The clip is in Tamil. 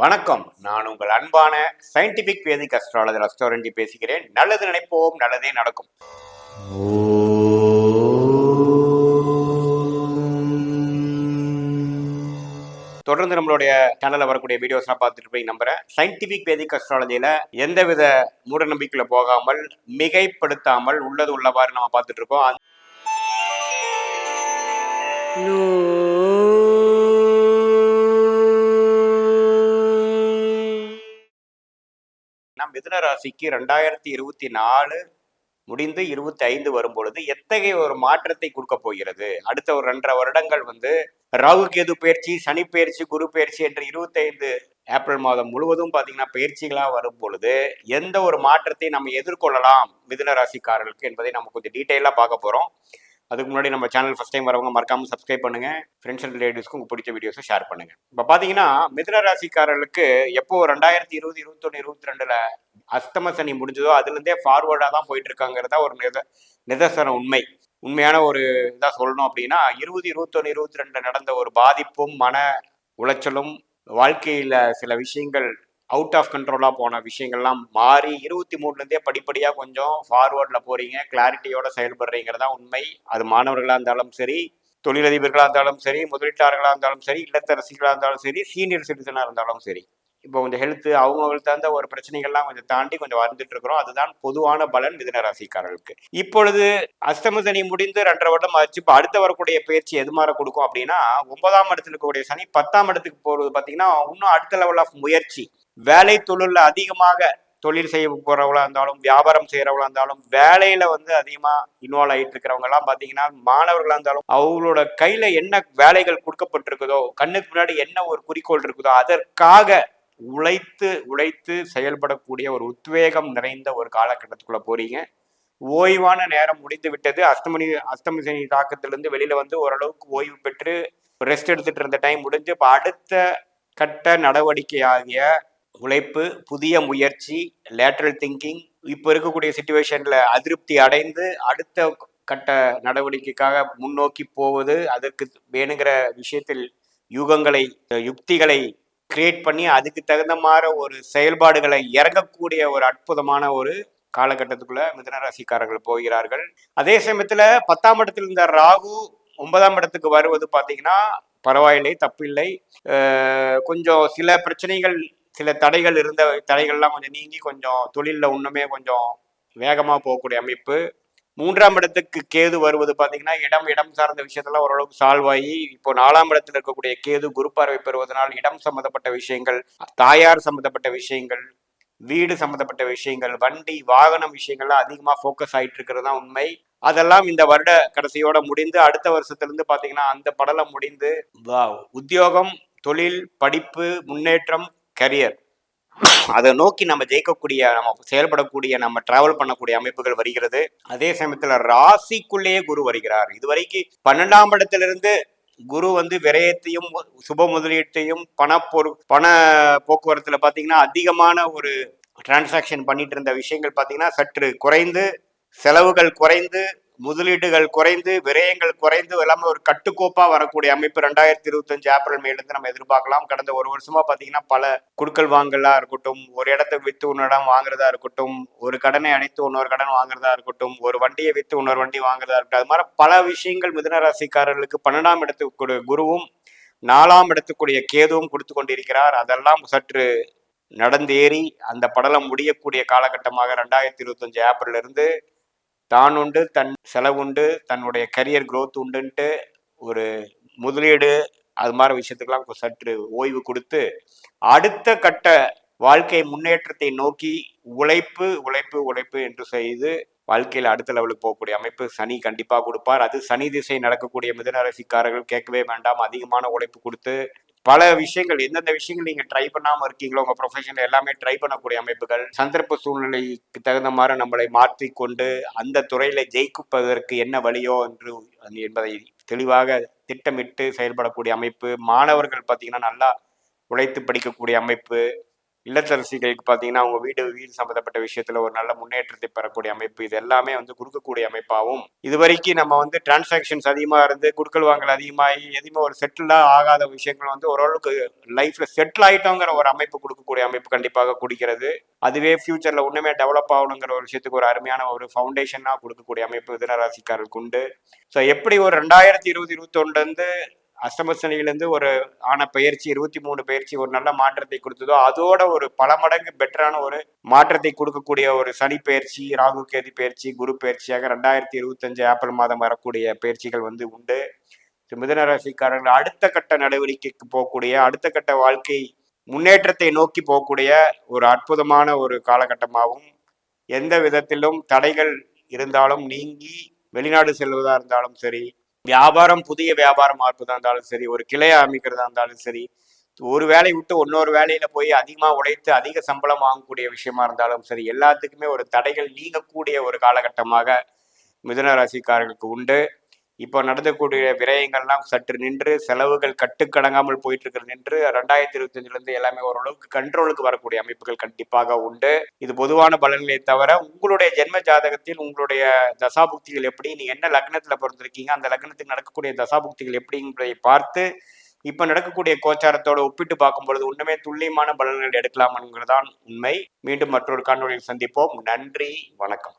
வணக்கம். நான் உங்கள் அன்பான சயின்டிபிக் வேதிக் அஸ்ட்ராலஜர் அஸ்ட்ராலஜி பேசுகிறேன். நல்லது நினைப்போம் நல்லதே நடக்கும். தொடர்ந்து நம்மளுடைய சேனல்ல வரக்கூடிய வீடியோஸ்லாம் பார்த்துட்டு போய் நம்புறேன். சயின்டிபிக் வேதிக் அஸ்ட்ராலஜியில எந்தவித மூடநம்பிக்கையில் போகாமல் மிகைப்படுத்தாமல் உள்ளது உள்ளவாறு நம்ம பார்த்துட்டு இருக்கோம். மிதுன ராசிக்கு ரெண்டாயிரத்தி இருபத்தி நாலு முடிந்து இருபத்தி ஐந்து வரும் பொழுது எத்தகைய ஒரு மாற்றத்தை கொடுக்க போகிறது? அடுத்த ஒரு ரெண்டரை வருடங்கள் வந்து ராகு கேது பயிற்சி சனி பயிற்சி குரு பயிற்சி என்ற இருபத்தைந்து ஏப்ரல் மாதம் முழுவதும் பார்த்தீங்கன்னா பயிற்சிகளாக வரும் பொழுது எந்த ஒரு மாற்றத்தை நம்ம எதிர்கொள்ளலாம் மிதுன ராசிக்காரர்களுக்கு என்பதை நம்ம கொஞ்சம் டீட்டெயிலாக பார்க்க போகிறோம் அதுக்கு முன்னாடி நம்ம சேனல் ஃபஸ்ட் டைம் வரவங்க மறக்காமல் சப்ஸ்கிரைப் பண்ணுங்கள் ஃப்ரெண்ட்ஸ் அண்ட் ரிலேட்டிவ்ஸ்க்கு உங்கள் பிடிச்ச வீடியோஸை ஷேர் பண்ணுங்கள் இப்போ பார்த்தீங்கன்னா மிதுன ராசிக்காரர்களுக்கு எப்போ ரெண்டாயிரத்தி இருபது இருபத்தொன்று இருபத்தி ரெண்டில் அஸ்தம சனி முடிஞ்சதோ அதுலேருந்தே ஃபார்வர்டாக தான் போயிட்டு இருக்காங்கிறதா ஒரு நித நிதர்சன உண்மை. உண்மையான ஒரு இதாக சொல்லணும் அப்படின்னா இருபது இருபத்தொன்று இருபத்தி ரெண்டு நடந்த ஒரு பாதிப்பும் மன உளைச்சலும் வாழ்க்கையில் சில விஷயங்கள் அவுட் ஆஃப் கண்ட்ரோலாக போன விஷயங்கள்லாம் மாறி இருபத்தி மூணுலேருந்தே படிப்படியாக கொஞ்சம் ஃபார்வர்டில் போகிறீங்க கிளாரிட்டியோட செயல்படுறீங்கிறதா உண்மை. அது மாணவர்களாக இருந்தாலும் சரி தொழிலதிபர்களாக இருந்தாலும் சரி முதலீட்டாளர்களாக இருந்தாலும் சரி இல்லத்தரசிகளாக இருந்தாலும் சரி சீனியர் சிட்டிசனாக இருந்தாலும் சரி. இப்போ கொஞ்சம் ஹெல்த்து அவங்களுக்கு தகுந்த ஒரு பிரச்சனைகள்லாம் கொஞ்சம் தாண்டி கொஞ்சம் வந்துட்டு இருக்கிறோம். அதுதான் பொதுவான பலன் மிதுன ராசிக்காரர்களுக்கு. இப்பொழுது அஸ்தமசனி சனி முடிந்து ரெண்டரை வருடம் ஆச்சு. இப்போ அடுத்த வரக்கூடிய பயிற்சி எது மாதிரி கொடுக்கும் அப்படின்னா ஒன்பதாம் இடத்துல இருக்கக்கூடிய சனி பத்தாம் இடத்துக்கு போகிறது பார்த்தீங்கன்னா இன்னும் அடுத்த லெவல் ஆஃப் முயற்சி. வேலை தொழிலில் அதிகமாக தொழில் செய்ய போகிறவங்களா இருந்தாலும் வியாபாரம் செய்கிறவங்களா இருந்தாலும் வேலையில் வந்து அதிகமாக இன்வால்வ் ஆகிட்டு இருக்கிறவங்கலாம் பார்த்தீங்கன்னா மாணவர்களாக இருந்தாலும் அவங்களோட கையில் என்ன வேலைகள் கொடுக்கப்பட்டிருக்குதோ கண்ணுக்கு முன்னாடி என்ன ஒரு குறிக்கோள் இருக்குதோ அதற்காக உழைத்து உழைத்து செயல்படக்கூடிய ஒரு உத்வேகம் நிறைந்த ஒரு காலகட்டத்துக்குள்ளே போகிறீங்க ஓய்வான நேரம் முடிந்து விட்டது. அஸ்தமணி அஸ்தமி சனி தாக்கத்திலிருந்து வெளியில் வந்து ஓரளவுக்கு ஓய்வு பெற்று ரெஸ்ட் எடுத்துகிட்டு இருந்த டைம் முடிஞ்சு இப்போ அடுத்த கட்ட நடவடிக்கையாகிய உழைப்பு புதிய முயற்சி லேட்ரல் திங்கிங் இப்போ இருக்கக்கூடிய சுச்சுவேஷனில் அதிருப்தி அடைந்து அடுத்த கட்ட நடவடிக்கைக்காக முன்னோக்கி போவது அதற்கு வேணுங்கிற விஷயத்தில் யுகங்களை யுக்திகளை கிரியேட் பண்ணி அதுக்கு தகுந்த மாதிரி ஒரு செயல்பாடுகளை இறங்கக்கூடிய ஒரு அற்புதமான ஒரு காலகட்டத்துக்குள்ள மிதன ராசிக்காரர்கள் போகிறார்கள். அதே சமயத்துல பத்தாம் இடத்தில் இருந்த ராகு ஒன்பதாம் இடத்துக்கு வருவது பார்த்தீங்கன்னா பரவாயில்லை தப்பில்லை. கொஞ்சம் சில பிரச்சனைகள் சில தடைகள் இருந்த தடைகள்லாம் கொஞ்சம் நீங்கி கொஞ்சம் தொழிலில் இன்னுமே கொஞ்சம் வேகமாக போகக்கூடிய அமைப்பு. மூன்றாம் இடத்துக்கு கேது வருவது பார்த்தீங்கன்னா இடம் இடம் சார்ந்த விஷயத்தெல்லாம் ஓரளவுக்கு சால்வ் ஆகி இப்போ நாலாம் இடத்துல இருக்கக்கூடிய கேது குரு பார்வை பெறுவதனால் இடம் சம்மந்தப்பட்ட விஷயங்கள் தாயார் சம்மந்தப்பட்ட விஷயங்கள் வீடு சம்மந்தப்பட்ட விஷயங்கள் வண்டி வாகனம் விஷயங்கள்லாம் அதிகமாக ஃபோக்கஸ் ஆயிட்டு இருக்கிறது தான் உண்மை. அதெல்லாம் இந்த வருட கடைசியோட முடிந்து அடுத்த வருஷத்துலேருந்து பார்த்தீங்கன்னா அந்த படலம் முடிந்து வா- உத்தியோகம் தொழில் படிப்பு முன்னேற்றம் கரியர் அதை நோக்கி நம்ம ஜெயிக்கக்கூடிய நம்ம செயல்படக்கூடிய நம்ம டிராவல் பண்ணக்கூடிய அமைப்புகள் வருகிறது. அதே சமயத்துல ராசிக்குள்ளேயே குரு வருகிறார். இதுவரைக்கும் பன்னெண்டாம் இடத்திலிருந்து குரு வந்து விரயத்தையும் சுப முதலீட்டையும் பண பொரு பண போக்குவரத்துல பாத்தீங்கன்னா அதிகமான ஒரு டிரான்சாக்ஷன் பண்ணிட்டு இருந்த விஷயங்கள் பாத்தீங்கன்னா சற்று குறைந்து செலவுகள் குறைந்து முதலீடுகள் குறைந்து விரயங்கள் குறைந்து எல்லாமே ஒரு கட்டுக்கோப்பா வரக்கூடிய அமைப்பு ரெண்டாயிரத்தி இருபத்தஞ்சு ஏப்ரல் மேலேருந்து நம்ம எதிர்பார்க்கலாம். கடந்த ஒரு வருஷமா பாத்தீங்கன்னா பல குடுக்கல் வாங்கலா இருக்கட்டும் ஒரு இடத்த வித்து இன்னொரு இடம் வாங்குறதா இருக்கட்டும் ஒரு கடனை அடைத்து இன்னொரு கடன் வாங்குறதா இருக்கட்டும் ஒரு வண்டியை வித்து இன்னொரு வண்டி வாங்குறதா இருக்கட்டும் அது மாதிரி பல விஷயங்கள் மிதன ராசிக்காரர்களுக்கு பன்னெண்டாம் இடத்துக்குரிய குருவும் நாலாம் இடத்துக்குரிய கேதுவும் கொடுத்து கொண்டிருக்கிறார். அதெல்லாம் சற்று நடந்தேறி அந்த படலம் முடியக்கூடிய காலகட்டமாக ரெண்டாயிரத்தி இருபத்தஞ்சு ஏப்ரல் இருந்து தான் உண்டு தன் செலவுண்டு தன்னுடைய கரியர் க்ரோத் உண்டுன்ட்டு ஒரு முதலீடு அது மாதிரி விஷயத்துக்கெல்லாம் சற்று ஓய்வு கொடுத்து அடுத்த கட்ட வாழ்க்கை முன்னேற்றத்தை நோக்கி உழைப்பு உழைப்பு உழைப்பு என்று செய்து வாழ்க்கையில் அடுத்த லெவலுக்கு போகக்கூடிய அமைப்பு சனி கண்டிப்பாக கொடுப்பார். அது சனி திசை நடக்கக்கூடிய மிதனரசிக்காரர்கள் கேட்கவே வேண்டாம். அதிகமான உழைப்பு கொடுத்து பல விஷயங்கள் எந்தெந்த விஷயங்கள் நீங்க ட்ரை பண்ணாம இருக்கீங்களோ உங்க ப்ரொஃபஷன்ல எல்லாமே ட்ரை பண்ணக்கூடிய அமைப்புகள் சந்தர்ப்ப சூழ்நிலைக்கு தகுந்த மாதிரி நம்மளை மாற்றிக்கொண்டு அந்த துறையில ஜெயிக்குப்பதற்கு என்ன வழியோ என்று என்பதை தெளிவாக திட்டமிட்டு செயல்படக்கூடிய அமைப்பு மாணவர்கள் பார்த்தீங்கன்னா நல்லா உழைத்து படிக்கக்கூடிய அமைப்பு இல்லத்தரசிகளுக்கு பார்த்தீங்கன்னா அவங்க வீடு வீடு சம்மந்தப்பட்ட விஷயத்துல ஒரு நல்ல முன்னேற்றத்தை பெறக்கூடிய அமைப்பு. இது எல்லாமே வந்து கொடுக்கக்கூடிய அமைப்பாகவும் இது வரைக்கும் நம்ம வந்து டிரான்சாக்ஷன்ஸ் அதிகமாக இருந்து குடுக்கல் வாங்கல் அதிகமாகி எதுவுமே ஒரு செட்டிலாக ஆகாத விஷயங்கள் வந்து ஓரளவுக்கு லைஃப்ல செட்டில் ஆயிட்டோங்கிற ஒரு அமைப்பு கொடுக்கக்கூடிய அமைப்பு கண்டிப்பாக குடிக்கிறது. அதுவே ஃபியூச்சர்ல ஒண்ணுமே டெவலப் ஆகணுங்கிற ஒரு விஷயத்துக்கு ஒரு அருமையான ஒரு ஃபவுண்டேஷனாக கொடுக்கக்கூடிய அமைப்பு மிதனராசிக்காரருக்கு உண்டு. ஸோ எப்படி ஒரு ரெண்டாயிரத்தி இருபது இருபத்தொன்னுல இருந்து ஒரு ஆன பயிற்சி இருபத்தி மூணு பயிற்சி ஒரு நல்ல மாற்றத்தை கொடுத்ததோ அதோட ஒரு பல மடங்கு பெட்டரான ஒரு மாற்றத்தை கொடுக்கக்கூடிய ஒரு சனி பயிற்சி ராகு கேதி பயிற்சி குரு பயிற்சியாக ரெண்டாயிரத்தி இருபத்தஞ்சு ஏப்ரல் மாதம் வரக்கூடிய பயிற்சிகள் வந்து உண்டு. மிதன ராசிக்காரர்கள் அடுத்த கட்ட நடவடிக்கைக்கு போகக்கூடிய அடுத்த கட்ட வாழ்க்கை முன்னேற்றத்தை நோக்கி போகக்கூடிய ஒரு அற்புதமான ஒரு காலகட்டமாகவும் எந்த விதத்திலும் தடைகள் இருந்தாலும் நீங்கி வெளிநாடு செல்வதா இருந்தாலும் சரி வியாபாரம் புதிய வியாபாரம் பார்ப்பதா இருந்தாலும் சரி ஒரு கிளையை அமைக்கிறதா இருந்தாலும் சரி ஒரு வேலையை விட்டு இன்னொரு வேலையில போய் அதிகமாக உழைத்து அதிக சம்பளம் வாங்கக்கூடிய விஷயமா இருந்தாலும் சரி எல்லாத்துக்குமே ஒரு தடைகள் நீங்கக்கூடிய ஒரு காலகட்டமாக மிதுன ராசிக்காரர்களுக்கு உண்டு. இப்போ நடந்தக்கூடிய விரயங்கள்லாம் சற்று நின்று செலவுகள் கட்டுக்கடங்காமல் போயிட்டு இருக்கிறது நின்று ரெண்டாயிரத்தி இருபத்தஞ்சிலிருந்து எல்லாமே ஓரளவுக்கு கண்ட்ரோலுக்கு வரக்கூடிய அமைப்புகள் கண்டிப்பாக உண்டு. இது பொதுவான பலன்களை தவிர உங்களுடைய ஜென்ம ஜாதகத்தில் உங்களுடைய தசாபுக்திகள் எப்படி நீங்க என்ன லக்னத்துல பிறந்திருக்கீங்க அந்த லக்னத்துக்கு நடக்கக்கூடிய தசாபுக்திகள் எப்படிங்கிறதை பார்த்து இப்ப நடக்கக்கூடிய கோச்சாரத்தோட ஒப்பிட்டு பார்க்கும் பொழுது உண்மையே துல்லியமான பலன்கள் எடுக்கலாம்ங்கிறதான் உண்மை. மீண்டும் மற்றொரு காணொலியில் சந்திப்போம். நன்றி வணக்கம்.